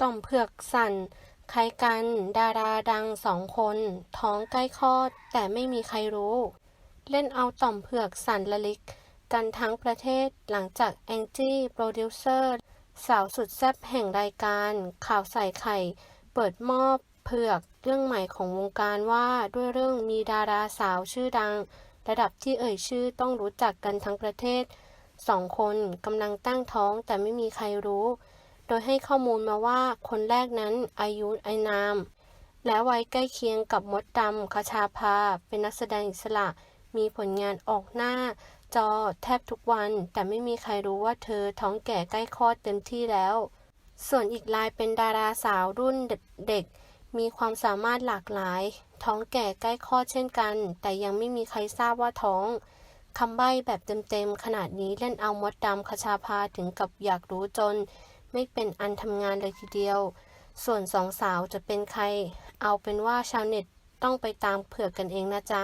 ต่อมเผือกสั่นใครกัน ดาราดังสองคน ท้องใกล้คลอด แต่ไม่มีใครรู้ เล่นเอาต่อมเผือกสั่นละลิก กันทั้งประเทศหลังจากแองจี้โปรดิวเซอร์สาวสุดแซ่บแห่งรายการ ข่าวใส่ไข่ เปิดมอบเผือกเรื่องใหม่ของวงการว่าด้วยเรื่องมีดาราสาวชื่อดัง ระดับที่เอ่ยชื่อต้องรู้จักกันทั้งประเทศสองคนกำลังตั้งท้องแต่ไม่มีใครรู้ โดยให้ข้อมูลมาว่าคนแรกนั้นอายุไอนาม และวัยใกล้เคียงกับมดดำคชาภา เป็นนักแสดงอิสระ มีผลงานออกหน้า จอแทบทุกวัน แต่ไม่มีใครรู้ว่าเธอท้องแก่ใกล้คลอดเต็มที่แล้ว ส่วนอีกรายเป็นดาราสาวรุ่นเด็ก มีความสามารถหลากหลาย ท้องแก่ใกล้คลอดเช่นกัน แต่ยังไม่มีใครทราบว่าท้องคำใบ้แบบเต็มๆ ขนาดนี้เล่นเอามดดำคชาภาถึงกับอยากรู้จน ไม่เป็นอันทำงานเลยทีเดียว ส่วนสองสาวจะเป็นใคร เอาเป็นว่าชาวเน็ตต้องไปตามเผือกกันเองนะจ๊ะ